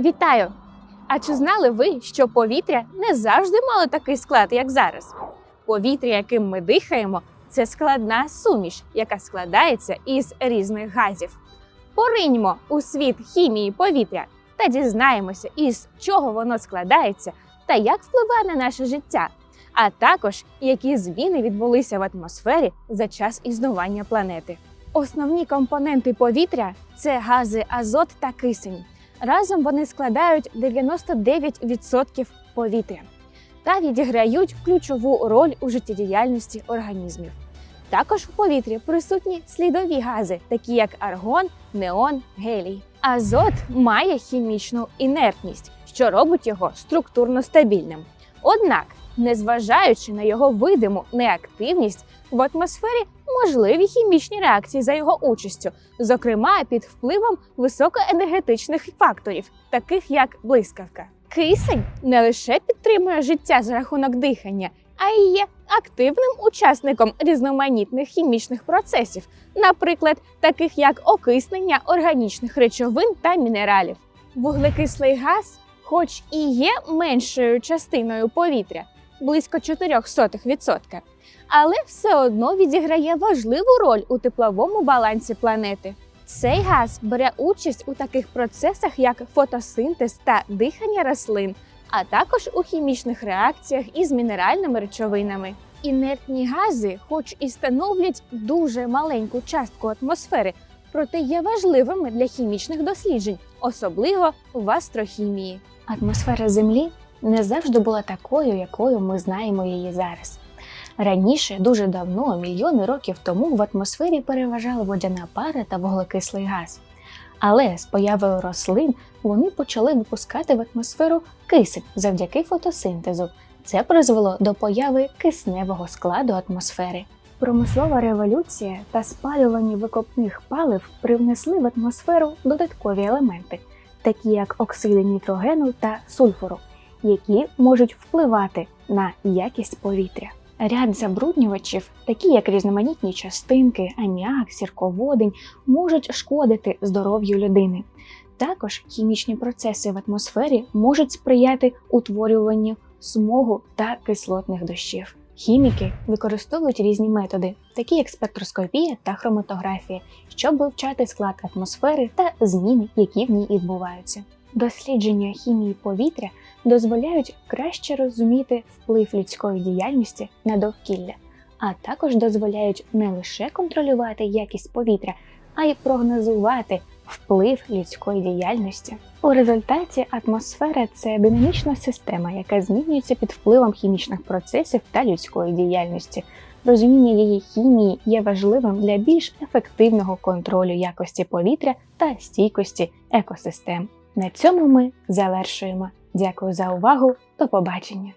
Вітаю! А чи знали ви, що повітря не завжди мало такий склад, як зараз? Повітря, яким ми дихаємо, це складна суміш, яка складається із різних газів. Пориньмо у світ хімії повітря та дізнаємося, із чого воно складається та як впливає на наше життя, а також які зміни відбулися в атмосфері за час існування планети. Основні компоненти повітря це гази азот та кисень. Разом вони складають 99% повітря та відіграють ключову роль у життєдіяльності організмів. Також у повітрі присутні слідові гази, такі як аргон, неон, гелій. Азот має хімічну інертність, що робить його структурно стабільним. Однак, незважаючи на його видиму неактивність, в атмосфері можливі хімічні реакції за його участю, зокрема під впливом високоенергетичних факторів, таких як блискавка. Кисень не лише підтримує життя за рахунок дихання, а й є активним учасником різноманітних хімічних процесів, наприклад, таких як окиснення органічних речовин та мінералів. Вуглекислий газ, хоч і є меншою частиною повітря, близько 0,04%, але все одно відіграє важливу роль у тепловому балансі планети. Цей газ бере участь у таких процесах, як фотосинтез та дихання рослин, а також у хімічних реакціях із мінеральними речовинами. Інертні гази, хоч і становлять дуже маленьку частку атмосфери, проте є важливими для хімічних досліджень, особливо в астрохімії. Атмосфера Землі не завжди була такою, якою ми знаємо її зараз. Раніше, дуже давно, мільйони років тому, в атмосфері переважала водяна пара та вуглекислий газ. Але з появою рослин вони почали випускати в атмосферу кисень завдяки фотосинтезу. Це призвело до появи кисневого складу атмосфери. Промислова революція та спалювання викопних палив привнесли в атмосферу додаткові елементи, такі як оксиди нітрогену та сульфуру, які можуть впливати на якість повітря. Ряд забруднювачів, такі як різноманітні частинки, аміак, сірководень, можуть шкодити здоров'ю людини. Також хімічні процеси в атмосфері можуть сприяти утворюванню смогу та кислотних дощів. Хіміки використовують різні методи, такі як спектроскопія та хроматографія, щоб вивчати склад атмосфери та зміни, які в ній відбуваються. Дослідження хімії повітря дозволяють краще розуміти вплив людської діяльності на довкілля, а також дозволяють не лише контролювати якість повітря, а й прогнозувати вплив людської діяльності. У результаті атмосфера це динамічна система, яка змінюється під впливом хімічних процесів та людської діяльності. Розуміння її хімії є важливим для більш ефективного контролю якості повітря та стійкості екосистем. На цьому ми завершуємо. Дякую за увагу. До побачення!